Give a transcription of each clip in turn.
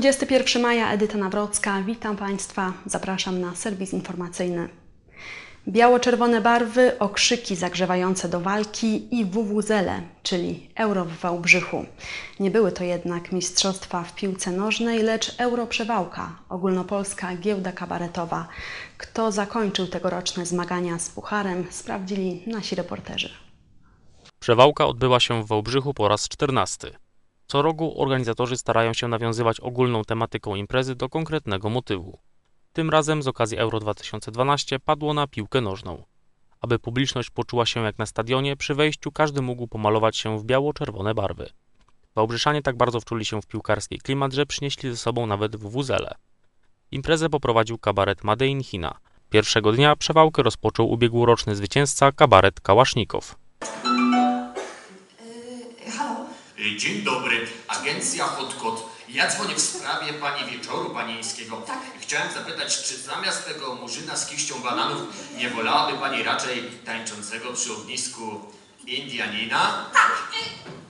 21 maja, Edyta Nawrocka. Witam Państwa. Zapraszam na serwis informacyjny. Biało-czerwone barwy, okrzyki zagrzewające do walki i wuwuzele, czyli euro w Wałbrzychu. Nie były to jednak mistrzostwa w piłce nożnej, lecz euro przewałka, ogólnopolska giełda kabaretowa. Kto zakończył tegoroczne zmagania z pucharem, sprawdzili nasi reporterzy. Przewałka odbyła się w Wałbrzychu po raz 14. Co roku organizatorzy starają się nawiązywać ogólną tematyką imprezy do konkretnego motywu. Tym razem z okazji Euro 2012 padło na piłkę nożną. Aby publiczność poczuła się jak na stadionie, przy wejściu każdy mógł pomalować się w biało-czerwone barwy. Wałbrzyszanie tak bardzo wczuli się w piłkarski klimat, że przynieśli ze sobą nawet wuwuzele. Imprezę poprowadził kabaret Made in China. Pierwszego dnia przewałkę rozpoczął ubiegłoroczny zwycięzca kabaret Kałasznikow. Dzień dobry, agencja Hot Ja dzwonię w sprawie pani wieczoru panieńskiego. Tak. Chciałem zapytać, czy zamiast tego murzyna z kiścią bananów nie wolałaby pani raczej tańczącego przy ognisku Indianina?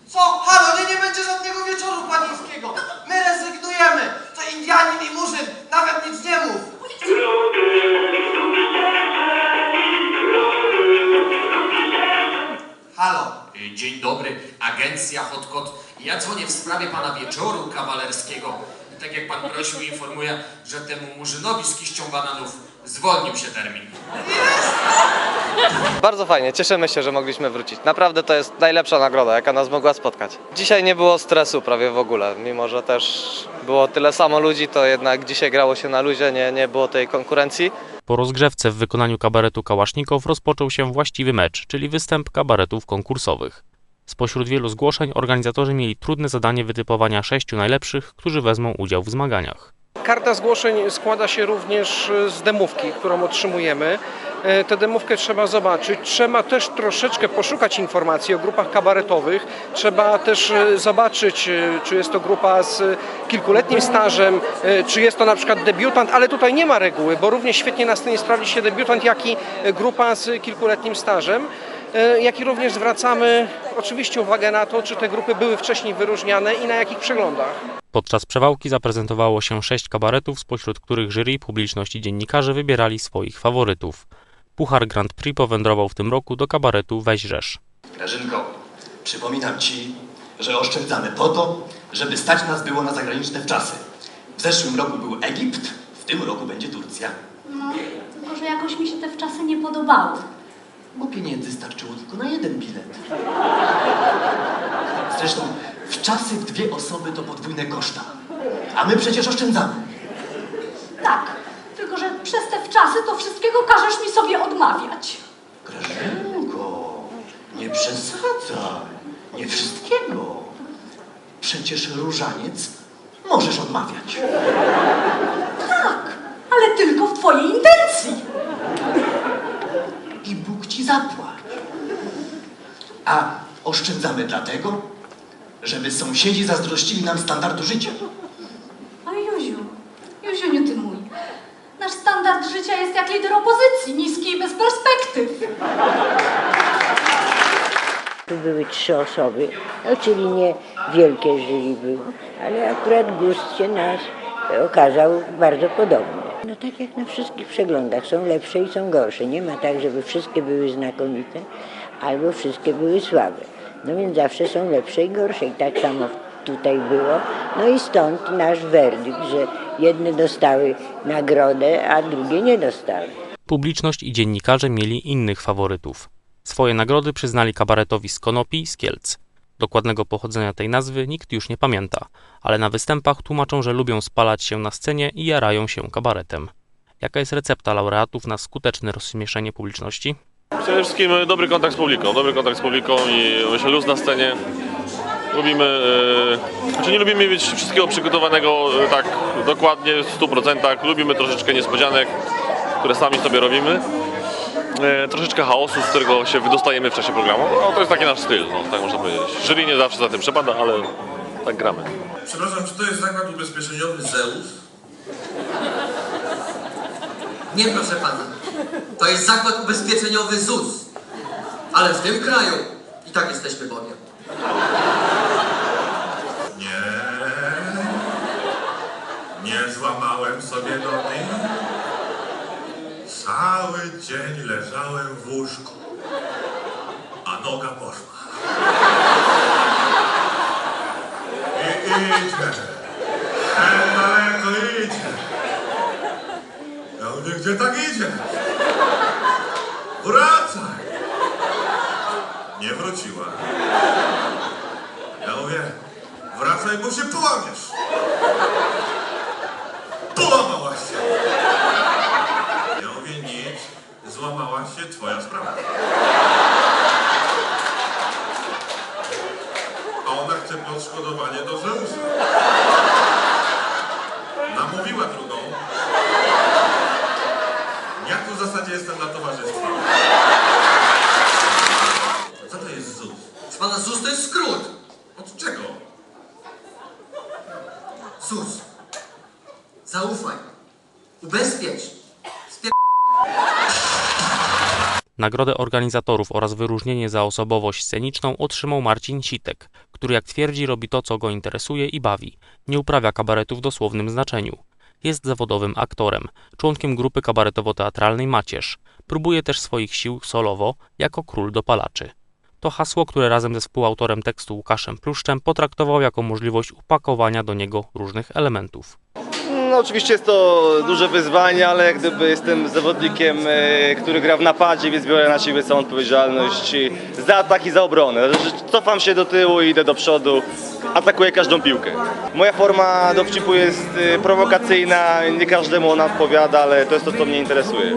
Co? Halo, nie, nie będzie żadnego wieczoru panieńskiego. My rezygnujemy. To Indianin i Murzyn. Nawet nic nie mów. Halo? Dzień dobry, agencja Hot Ja dzwonię w sprawie pana wieczoru kawalerskiego. Tak jak pan prosił, informuję, że temu murzynowi z kiścią bananów zwolnił się termin. Bardzo fajnie, cieszymy się, że mogliśmy wrócić. Naprawdę to jest najlepsza nagroda, jaka nas mogła spotkać. Dzisiaj nie było stresu prawie w ogóle, mimo że też było tyle samo ludzi, to jednak dzisiaj grało się na luzie, nie, nie było tej konkurencji. Po rozgrzewce w wykonaniu kabaretu Kałasznikow rozpoczął się właściwy mecz, czyli występ kabaretów konkursowych. Spośród wielu zgłoszeń organizatorzy mieli trudne zadanie wytypowania sześciu najlepszych, którzy wezmą udział w zmaganiach. Karta zgłoszeń składa się również z demówki, którą otrzymujemy. E, Tę demówkę trzeba zobaczyć. Trzeba też troszeczkę poszukać informacji o grupach kabaretowych. Trzeba też e, zobaczyć, e, czy jest to grupa z kilkuletnim stażem, czy jest to na przykład debiutant, ale tutaj nie ma reguły, bo równie świetnie na scenie sprawdzi się debiutant, jak i grupa z kilkuletnim stażem. E, Jak i również zwracamy oczywiście uwagę na to, czy te grupy były wcześniej wyróżniane i na jakich przeglądach. Podczas przewałki zaprezentowało się sześć kabaretów, spośród których jury, publiczność i dziennikarze wybierali swoich faworytów. Puchar Grand Prix powędrował w tym roku do kabaretu Weź Rzesz. Grażynko, przypominam Ci, że oszczędzamy po to, żeby stać nas było na zagraniczne wczasy. W zeszłym roku był Egipt, w tym roku będzie Turcja. No, tylko że jakoś mi się te wczasy nie podobały. Bo pieniędzy starczyło tylko na jeden bilet. Zresztą wczasy w dwie osoby to podwójne koszta. A my przecież oszczędzamy. Tak, tylko że przez te wczasy to wszystkiego każesz mi sobie odmawiać. Grażynko, nie przesadzaj. Nie wszystkiego. Przecież różaniec możesz odmawiać. Tak, ale tylko w twojej intencji. i Bóg ci zapłać. A oszczędzamy dlatego, żeby sąsiedzi zazdrościli nam standardu życia. Ale Józiu, Józiu, nie ty mój. Nasz standard życia jest jak lider opozycji, niski i bez perspektyw. Tu były trzy osoby, no, czyli nie wielkie jury było, ale akurat gust się nasz okazał bardzo podobny. No tak jak na wszystkich przeglądach, są lepsze i są gorsze. Nie ma tak, żeby wszystkie były znakomite, albo wszystkie były słabe. No więc zawsze są lepsze i gorsze i tak samo tutaj było. No i stąd nasz werdykt, że jedne dostały nagrodę, a drugie nie dostały. Publiczność i dziennikarze mieli innych faworytów. Swoje nagrody przyznali kabaretowi z Konopi z Kielc. Dokładnego pochodzenia tej nazwy nikt już nie pamięta, ale na występach tłumaczą, że lubią spalać się na scenie i jarają się kabaretem. Jaka jest recepta laureatów na skuteczne rozśmieszenie publiczności? Przede wszystkim dobry kontakt z publiką, dobry kontakt z publiką i myślę luz na scenie. Lubimy, e, znaczy nie lubimy mieć wszystkiego przygotowanego e, tak dokładnie w 100%. Lubimy troszeczkę niespodzianek, które sami sobie robimy. E, troszeczkę chaosu, z którego się wydostajemy w czasie programu. No, to jest taki nasz styl, no, tak można powiedzieć. Jury nie zawsze za tym przepada, ale tak gramy. Przepraszam, czy to jest zakład ubezpieczeniowy Zeus? Nie, proszę pana. To jest zakład ubezpieczeniowy ZUS. Ale w tym kraju i tak jesteśmy Bogiem. Nie. Nie złamałem sobie nogi. Cały dzień leżałem w łóżku, a noga poszła. I idźmy. Gdzie tak idzie? Wracaj! Nie wróciła. Ja mówię, wracaj, bo się połamiesz. Połamała się. Ja mówię, nic, złamała się twoja sprawa. A ona chce odszkodowanie do Zeusa. Namówiła drugą. Ja tu w zasadzie jestem dla towarzystwa. Co to jest ZUS? Z pana ZUS to jest skrót. Od czego? ZUS. Zaufaj. Ubezpiecz. Nagrodę organizatorów oraz wyróżnienie za osobowość sceniczną otrzymał Marcin Sitek, który jak twierdzi robi to, co go interesuje i bawi. Nie uprawia kabaretu w dosłownym znaczeniu. Jest zawodowym aktorem, członkiem grupy kabaretowo-teatralnej Macierz. Próbuje też swoich sił solowo jako król dopalaczy. To hasło, które razem ze współautorem tekstu Łukaszem Pluszczem potraktował jako możliwość upakowania do niego różnych elementów. No oczywiście jest to duże wyzwanie, ale jak gdyby jestem zawodnikiem, e, który gra w napadzie, więc biorę na siebie całą odpowiedzialność za atak i za obronę. Cofam się do tyłu i idę do przodu, atakuję każdą piłkę. Moja forma dowcipu jest e, prowokacyjna, nie każdemu ona odpowiada, ale to jest to, co mnie interesuje.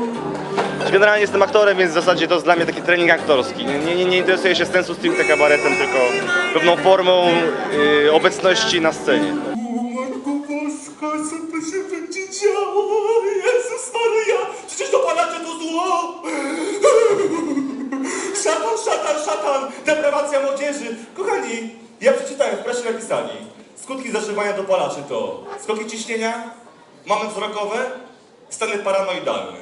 Generalnie jestem aktorem, więc w zasadzie to jest dla mnie taki trening aktorski. Nie, nie, nie interesuję się sensu stricte kabaretem, tylko pewną formą e, obecności na scenie. Kochani, ja przeczytałem, w prasie napisali. Skutki zażywania dopalaczy to skoki ciśnienia, mamy wzrokowe, stany paranoidalne.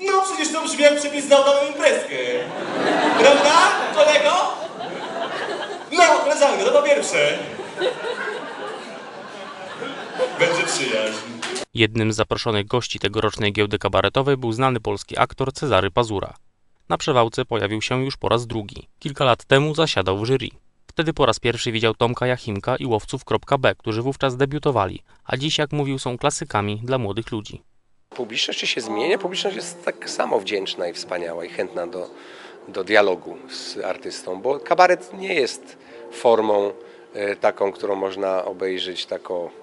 No przecież to brzmi jak przepis na udaną imprezkę. Prawda, kolego? No, koleżanko, to po pierwsze. Będzie przyjaźń. Jednym z zaproszonych gości tegorocznej giełdy kabaretowej był znany polski aktor Cezary Pazura. Na przewałce pojawił się już po raz drugi. Kilka lat temu zasiadał w jury. Wtedy po raz pierwszy widział Tomka Jachimka i łowców.b, którzy wówczas debiutowali, a dziś, jak mówił, są klasykami dla młodych ludzi. Publiczność się zmienia, publiczność jest tak samo wdzięczna i wspaniała i chętna do, do dialogu z artystą, bo kabaret nie jest formą e, taką, którą można obejrzeć taką e,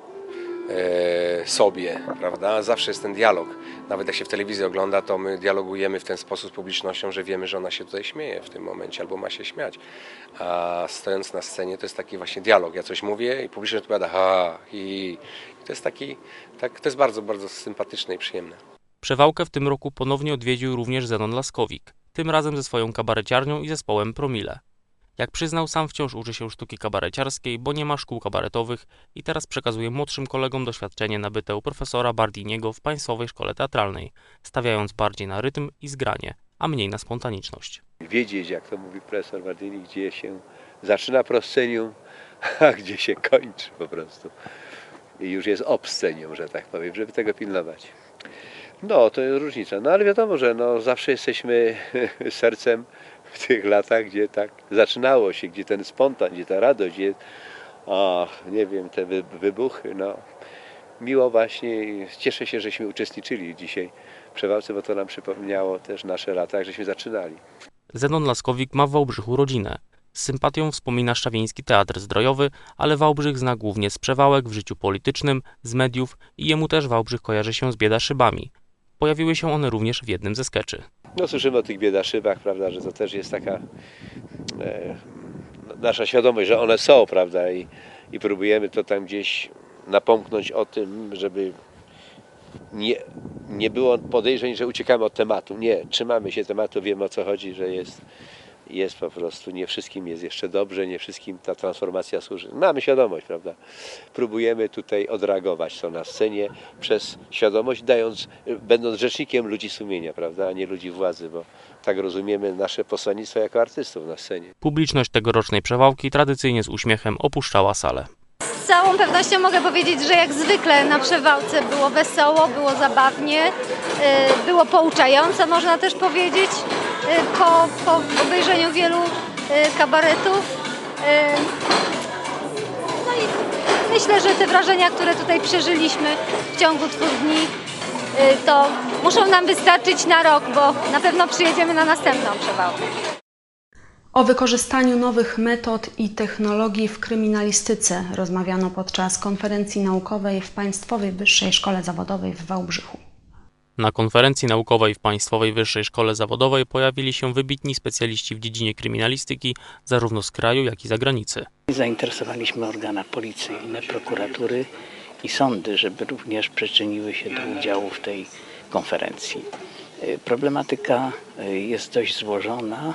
sobie, prawda? Zawsze jest ten dialog. Nawet jak się w telewizji ogląda, to my dialogujemy w ten sposób z publicznością, że wiemy, że ona się tutaj śmieje w tym momencie albo ma się śmiać. A stojąc na scenie to jest taki właśnie dialog. Ja coś mówię i publiczność odpowiada ha, hi. I to jest taki, tak, to jest bardzo, bardzo sympatyczne i przyjemne. Przewałkę w tym roku ponownie odwiedził również Zenon Laskowik, tym razem ze swoją kabareciarnią i zespołem Promile. Jak przyznał, sam wciąż uczy się sztuki kabareciarskiej, bo nie ma szkół kabaretowych i teraz przekazuje młodszym kolegom doświadczenie nabyte u profesora Bardiniego w Państwowej Szkole Teatralnej, stawiając bardziej na rytm i zgranie, a mniej na spontaniczność. wiedzieć, jak to mówi profesor Martini, gdzie się zaczyna proscenium, a gdzie się kończy po prostu. I już jest obscenium, że tak powiem, żeby tego pilnować. No, to jest różnica. No ale wiadomo, że no, zawsze jesteśmy sercem w tych latach, gdzie tak zaczynało się, gdzie ten spontan, gdzie ta radość, gdzie, o, nie wiem, te wy, wybuchy, no. Miło właśnie, cieszę się, żeśmy uczestniczyli dzisiaj w Przewałce, bo to nam przypomniało też nasze lata, jak żeśmy zaczynali. Zenon Laskowik ma w Wałbrzychu rodzinę. Z sympatią wspomina Szczawieński Teatr Zdrojowy, ale Wałbrzych zna głównie z przewałek w życiu politycznym, z mediów i jemu też Wałbrzych kojarzy się z biedaszybami. Pojawiły się one również w jednym ze skeczy. No słyszymy o tych biedaszybach, prawda, że to też jest taka e, nasza świadomość, że one są, prawda, i, i próbujemy to tam gdzieś napomknąć o tym, żeby nie, nie było podejrzeń, że uciekamy od tematu. Nie, trzymamy się tematu, wiemy o co chodzi, że jest, jest po prostu, nie wszystkim jest jeszcze dobrze, nie wszystkim ta transformacja służy. Mamy świadomość, prawda? Próbujemy tutaj odreagować to na scenie przez świadomość, dając, będąc rzecznikiem ludzi sumienia, prawda, a nie ludzi władzy, bo tak rozumiemy nasze posłannictwo jako artystów na scenie. Publiczność tegorocznej przewałki tradycyjnie z uśmiechem opuszczała salę. całą pewnością mogę powiedzieć, że jak zwykle na przewałce było wesoło, było zabawnie, y, było pouczająco, można też powiedzieć, po, po obejrzeniu wielu y, kabaretów. Y, No i myślę, że te wrażenia, które tutaj przeżyliśmy w ciągu dwóch dni, y, to muszą nam wystarczyć na rok, bo na pewno przyjedziemy na następną przewałkę. O wykorzystaniu nowych metod i technologii w kryminalistyce rozmawiano podczas konferencji naukowej w Państwowej Wyższej Szkole Zawodowej w Wałbrzychu. Na konferencji naukowej w Państwowej Wyższej Szkole Zawodowej pojawili się wybitni specjaliści w dziedzinie kryminalistyki zarówno z kraju, jak i zagranicy. Zainteresowaliśmy organa policyjne, prokuratury i sądy, żeby również przyczyniły się do udziału w tej konferencji. Y, Problematyka y, jest dość złożona,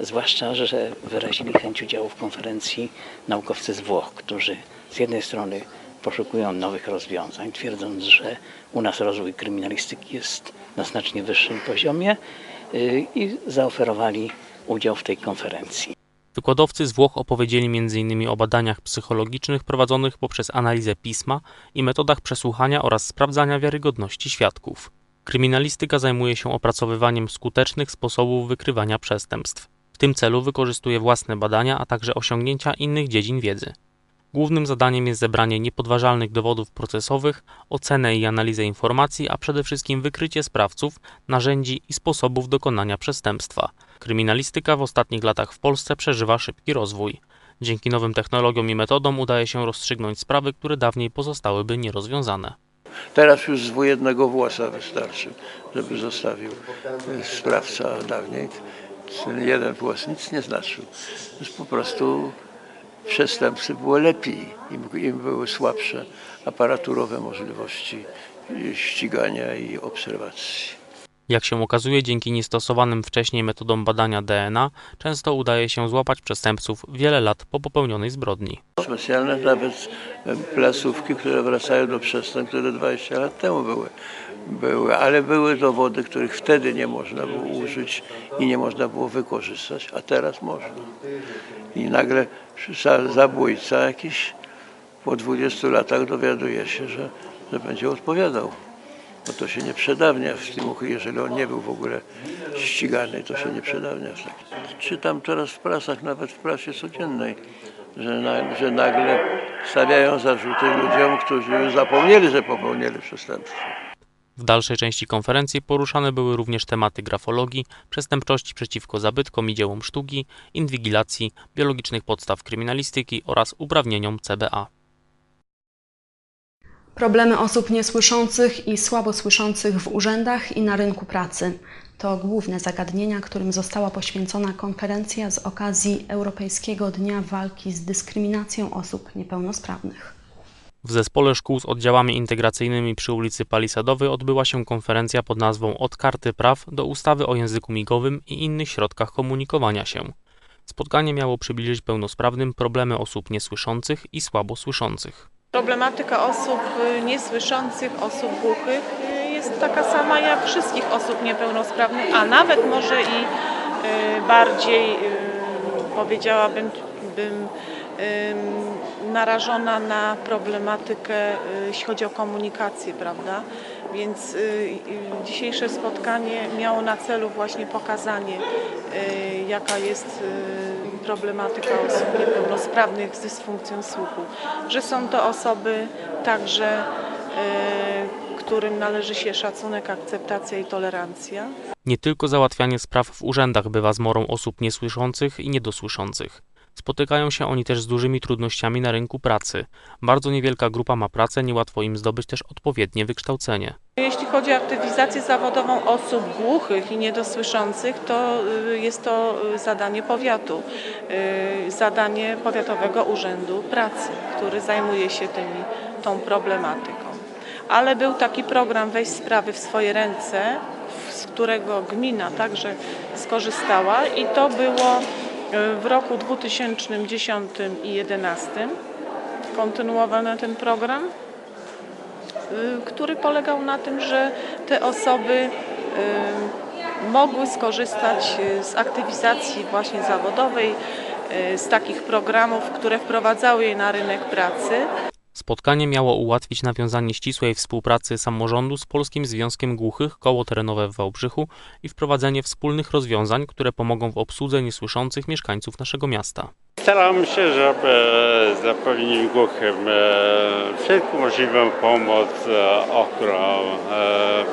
zwłaszcza, że wyrazili chęć udziału w konferencji naukowcy z Włoch, którzy z jednej strony poszukują nowych rozwiązań, twierdząc, że u nas rozwój kryminalistyki jest na znacznie wyższym poziomie y, i zaoferowali udział w tej konferencji. Wykładowcy z Włoch opowiedzieli m.in. o badaniach psychologicznych prowadzonych poprzez analizę pisma i metodach przesłuchania oraz sprawdzania wiarygodności świadków. Kryminalistyka zajmuje się opracowywaniem skutecznych sposobów wykrywania przestępstw. W tym celu wykorzystuje własne badania, a także osiągnięcia innych dziedzin wiedzy. Głównym zadaniem jest zebranie niepodważalnych dowodów procesowych, ocenę i analizę informacji, a przede wszystkim wykrycie sprawców, narzędzi i sposobów dokonania przestępstwa. Kryminalistyka w ostatnich latach w Polsce przeżywa szybki rozwój. Dzięki nowym technologiom i metodom udaje się rozstrzygnąć sprawy, które dawniej pozostałyby nierozwiązane. Teraz już z dwujednego włosa wystarczy, żeby zostawił e, sprawca dawniej. Ten jeden włos nic nie znaczył. To jest po prostu przestępcy było lepiej, im, im były słabsze aparaturowe możliwości ścigania i obserwacji. Jak się okazuje, dzięki niestosowanym wcześniej metodom badania DNA, często udaje się złapać przestępców wiele lat po popełnionej zbrodni. Specjalne nawet placówki, które wracają do przestępstw, które 20 lat temu były. były. Ale były dowody, których wtedy nie można było użyć i nie można było wykorzystać, a teraz można. I nagle zabójca jakiś po 20 latach dowiaduje się, że, że będzie odpowiadał. Bo to się nie przedawnia w tym, jeżeli on nie był w ogóle ścigany, to się nie przedawnia. Czytam teraz w prasach, nawet w prasie codziennej, że, na, że nagle stawiają zarzuty ludziom, którzy zapomnieli, że popełnili przestępstwo. W dalszej części konferencji poruszane były również tematy grafologii, przestępczości przeciwko zabytkom i dziełom sztuki, inwigilacji, biologicznych podstaw kryminalistyki oraz uprawnieniom CBA. Problemy osób niesłyszących i słabosłyszących w urzędach i na rynku pracy to główne zagadnienia, którym została poświęcona konferencja z okazji Europejskiego Dnia Walki z Dyskryminacją Osób Niepełnosprawnych. W zespole szkół z oddziałami integracyjnymi przy ulicy Palisadowej odbyła się konferencja pod nazwą Od karty praw do ustawy o języku migowym i innych środkach komunikowania się. Spotkanie miało przybliżyć pełnosprawnym problemy osób niesłyszących i słabosłyszących. Problematyka osób y, niesłyszących, osób głuchych y, jest taka sama jak wszystkich osób niepełnosprawnych, a nawet może i y, bardziej, powiedziałabym, bym, ym, narażona na problematykę, y, jeśli chodzi o komunikację, prawda? Więc y, y, dzisiejsze spotkanie miało na celu właśnie pokazanie, jaka jest problematyka osób niepełnosprawnych z dysfunkcją słuchu. Że są to osoby także, którym należy się szacunek, akceptacja i tolerancja. Nie tylko załatwianie spraw w urzędach bywa zmorą osób niesłyszących i niedosłyszących. Spotykają się oni też z dużymi trudnościami na rynku pracy. Bardzo niewielka grupa ma pracę, niełatwo im zdobyć też odpowiednie wykształcenie. Jeśli chodzi o aktywizację zawodową osób głuchych i niedosłyszących, to y, jest to y, zadanie powiatu, y, zadanie Powiatowego Urzędu Pracy, który zajmuje się tymi, tą problematyką. Ale był taki program Weź sprawy w swoje ręce, z którego gmina także skorzystała i to było w roku 2010 i 2011 kontynuowano ten program y, który polegał na tym, że te osoby y, mogły skorzystać z aktywizacji właśnie zawodowej, z takich programów, które wprowadzały je na rynek pracy. Spotkanie miało ułatwić nawiązanie ścisłej współpracy samorządu z Polskim Związkiem Głuchych Koło Terenowe w Wałbrzychu i wprowadzenie wspólnych rozwiązań, które pomogą w obsłudze niesłyszących mieszkańców naszego miasta. Staram się, żeby zapewnić głuchym e, wszelką możliwą pomoc, e, o którą e,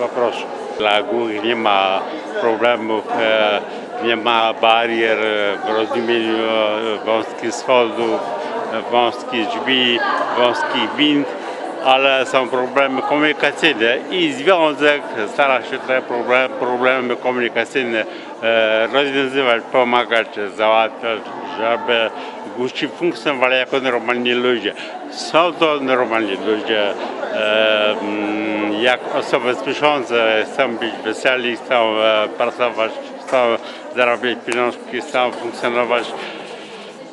poproszę. Dla głuchych nie ma problemów, e, nie ma barier w rozumieniu e, wąskich schodów, wąskich drzwi, wąskich wind, ale są problemy komunikacyjne i związek stara się te problemy, problemy komunikacyjne e, rozwiązywać, pomagać, załatwiać, żeby głusi funkcjonowali jako normalni ludzie. Są to normalni ludzie, e, mm, jak osoby słyszące chcą być weseli, chcą e, pracować, chcą zarabiać pieniążki, chcą funkcjonować.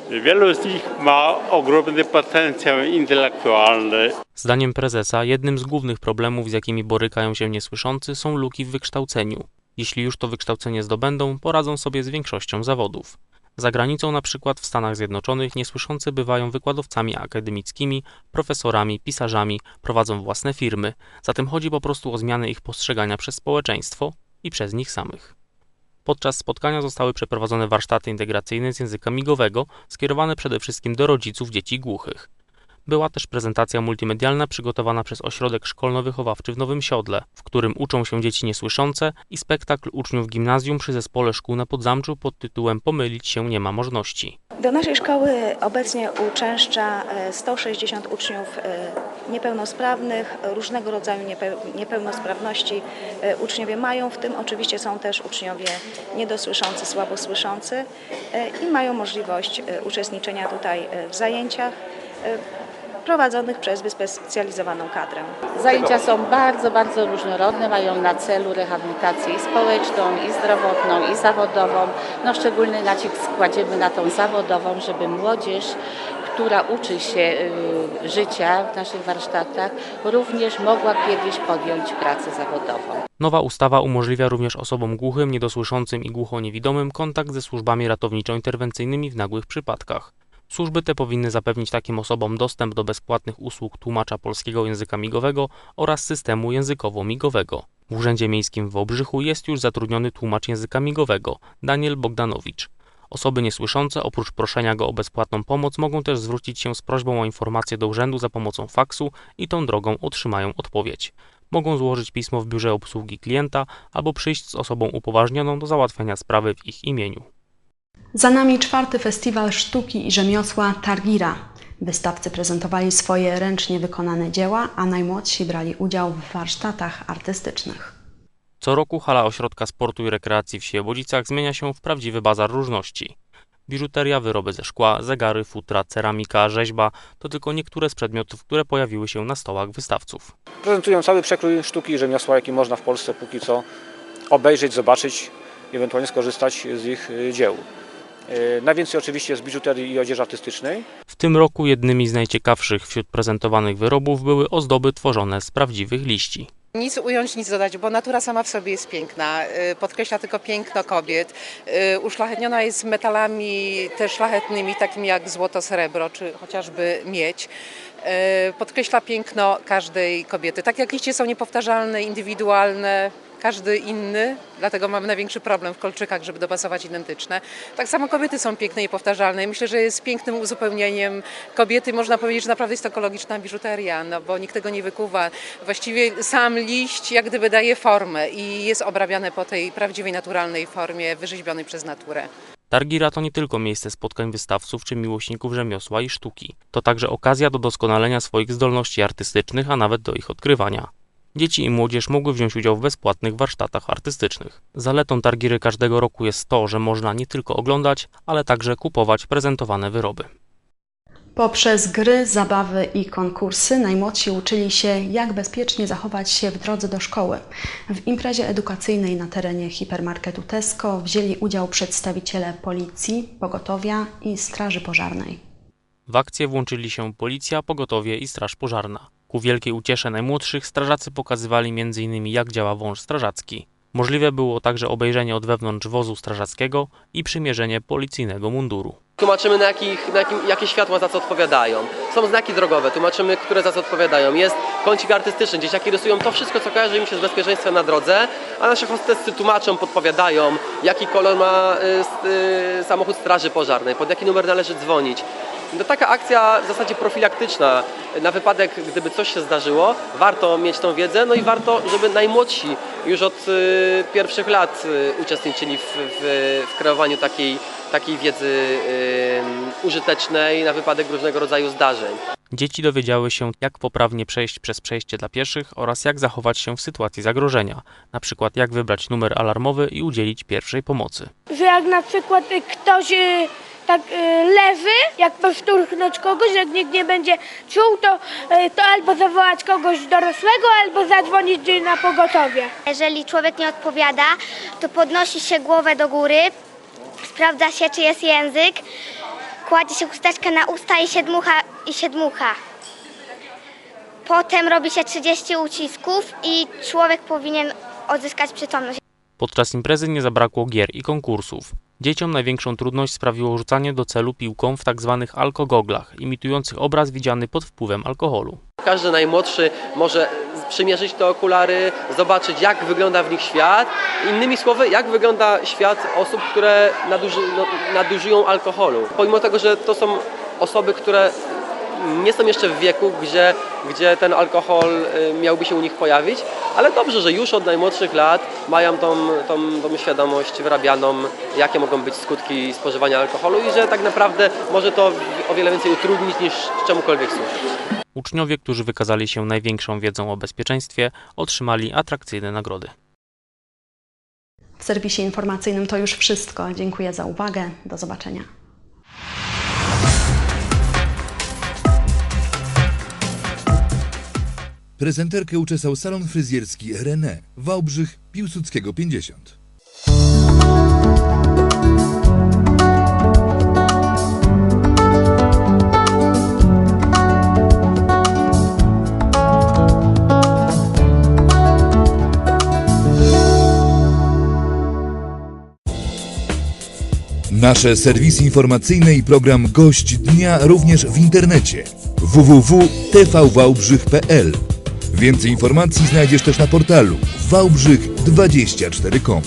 Wielu z nich ma ogromny potencjał intelektualny. Zdaniem prezesa, jednym z głównych problemów, z jakimi borykają się niesłyszący, są luki w wykształceniu. Jeśli już to wykształcenie zdobędą, poradzą sobie z większością zawodów. Za granicą, na przykład w Stanach Zjednoczonych, niesłyszący bywają wykładowcami akademickimi, profesorami, pisarzami, prowadzą własne firmy. Zatem chodzi po prostu o zmianę ich postrzegania przez społeczeństwo i przez nich samych. Podczas spotkania zostały przeprowadzone warsztaty integracyjne z języka migowego, skierowane przede wszystkim do rodziców dzieci głuchych. Była też prezentacja multimedialna przygotowana przez Ośrodek Szkolno-Wychowawczy w Nowym Siodle, w którym uczą się dzieci niesłyszące i spektakl uczniów gimnazjum przy zespole szkół na Podzamczu pod tytułem Pomylić się nie ma możności. Do naszej szkoły obecnie uczęszcza e, 160 uczniów e, niepełnosprawnych, różnego rodzaju niepe- niepełnosprawności e, uczniowie mają, w tym oczywiście są też uczniowie niedosłyszący, słabosłyszący e, i mają możliwość e, uczestniczenia tutaj e, w zajęciach e, prowadzonych przez wyspecjalizowaną kadrę. Zajęcia są bardzo, bardzo różnorodne, mają na celu rehabilitację i społeczną, i zdrowotną, i zawodową. No, szczególny nacisk kładziemy na tą zawodową, żeby młodzież, która uczy się y, życia w naszych warsztatach, również mogła kiedyś podjąć pracę zawodową. Nowa ustawa umożliwia również osobom głuchym, niedosłyszącym i głuchoniewidomym kontakt ze służbami ratowniczo-interwencyjnymi w nagłych przypadkach. Służby te powinny zapewnić takim osobom dostęp do bezpłatnych usług tłumacza polskiego języka migowego oraz systemu językowo-migowego. W Urzędzie Miejskim w Wałbrzychu jest już zatrudniony tłumacz języka migowego Daniel Bogdanowicz. Osoby niesłyszące oprócz proszenia go o bezpłatną pomoc mogą też zwrócić się z prośbą o informację do urzędu za pomocą faksu i tą drogą otrzymają odpowiedź. Mogą złożyć pismo w biurze obsługi klienta albo przyjść z osobą upoważnioną do załatwiania sprawy w ich imieniu. Za nami czwarty festiwal sztuki i rzemiosła Targira. Wystawcy prezentowali swoje ręcznie wykonane dzieła, a najmłodsi brali udział w warsztatach artystycznych. Co roku hala Ośrodka Sportu i Rekreacji w Siebodzicach zmienia się w prawdziwy bazar różności. Biżuteria, wyroby ze szkła, zegary, futra, ceramika, rzeźba to tylko niektóre z przedmiotów, które pojawiły się na stołach wystawców. Prezentują cały przekrój sztuki i rzemiosła, jaki można w Polsce póki co obejrzeć, zobaczyć, ewentualnie skorzystać z ich y, dzieł. Y, Najwięcej oczywiście z biżuterii i odzieży artystycznej. W tym roku jednymi z najciekawszych wśród prezentowanych wyrobów były ozdoby tworzone z prawdziwych liści. Nic ująć, nic dodać, bo natura sama w sobie jest piękna. Y, Podkreśla tylko piękno kobiet. Uszlachetniona jest metalami też szlachetnymi, takimi jak złoto, srebro czy chociażby miedź. Podkreśla piękno każdej kobiety. Tak jak liście są niepowtarzalne, indywidualne, każdy inny, dlatego mamy największy problem w kolczykach, żeby dopasować identyczne. Tak samo kobiety są piękne i powtarzalne myślę, że jest pięknym uzupełnieniem kobiety. Można powiedzieć, że naprawdę jest ekologiczna biżuteria, no bo nikt tego nie wykuwa. Właściwie sam liść jak gdyby daje formę i jest obrabiane po tej prawdziwej, naturalnej formie wyrzeźbionej przez naturę. Targira to nie tylko miejsce spotkań wystawców czy miłośników rzemiosła i sztuki. To także okazja do doskonalenia swoich zdolności artystycznych, a nawet do ich odkrywania. Dzieci i młodzież mogły wziąć udział w bezpłatnych warsztatach artystycznych. Zaletą Targiry każdego roku jest to, że można nie tylko oglądać, ale także kupować prezentowane wyroby. Poprzez gry, zabawy i konkursy najmłodsi uczyli się, jak bezpiecznie zachować się w drodze do szkoły. W imprezie edukacyjnej na terenie hipermarketu Tesco wzięli udział przedstawiciele policji, pogotowia i straży pożarnej. W akcję włączyli się policja, pogotowie i straż pożarna. Ku wielkiej uciesze najmłodszych strażacy pokazywali m.in. jak działa wąż strażacki. Możliwe było także obejrzenie od wewnątrz wozu strażackiego i przymierzenie policyjnego munduru. Tłumaczymy, na, jakich, na jakim, jakie światła za co odpowiadają. Są znaki drogowe, tłumaczymy, które za co odpowiadają. Jest kącik artystyczny, dzieciaki rysują to wszystko, co kojarzy im się z bezpieczeństwem na drodze, a nasze hostessy tłumaczą, podpowiadają, jaki kolor ma y, y, samochód straży pożarnej, pod jaki numer należy dzwonić. To taka akcja w zasadzie profilaktyczna. Na wypadek, gdyby coś się zdarzyło, warto mieć tą wiedzę, no i warto, żeby najmłodsi już od y, pierwszych lat y, uczestniczyli w, w, w kreowaniu takiej, takiej wiedzy y, użytecznej na wypadek różnego rodzaju zdarzeń. Dzieci dowiedziały się, jak poprawnie przejść przez przejście dla pieszych oraz jak zachować się w sytuacji zagrożenia, na przykład jak wybrać numer alarmowy i udzielić pierwszej pomocy. że jak na przykład ktoś y, tak y, leży, jak poszturchnąć kogoś, jak nikt nie będzie czuł, to, y, to albo zawołać kogoś dorosłego, albo zadzwonić na pogotowie. Jeżeli człowiek nie odpowiada, to podnosi się głowę do góry, sprawdza się, czy jest język, kładzie się chusteczkę na usta i się dmucha. I się dmucha. Potem robi się 30 ucisków i człowiek powinien odzyskać przytomność. Podczas imprezy nie zabrakło gier i konkursów. Dzieciom największą trudność sprawiło rzucanie do celu piłką w tzw. alkogoglach, imitujących obraz widziany pod wpływem alkoholu. Każdy najmłodszy może przymierzyć te okulary, zobaczyć jak wygląda w nich świat. Innymi słowy, jak wygląda świat osób, które naduży, no, nadużyją alkoholu. Pomimo tego, że to są osoby, które nie są jeszcze w wieku, gdzie, gdzie ten alkohol y, miałby się u nich pojawić, ale dobrze, że już od najmłodszych lat mają tą, tą, tą świadomość wyrabianą, jakie mogą być skutki spożywania alkoholu i że tak naprawdę może to o wiele więcej utrudnić niż czemukolwiek służyć. Uczniowie, którzy wykazali się największą wiedzą o bezpieczeństwie, otrzymali atrakcyjne nagrody. W serwisie informacyjnym to już wszystko. Dziękuję za uwagę. Do zobaczenia. Prezenterkę uczesał salon fryzjerski René, Wałbrzych, Piłsudskiego 50. Nasze serwisy informacyjne i program Gość Dnia również w internecie www.tvwałbrzych.pl Więcej informacji znajdziesz też na portalu wałbrzych24.com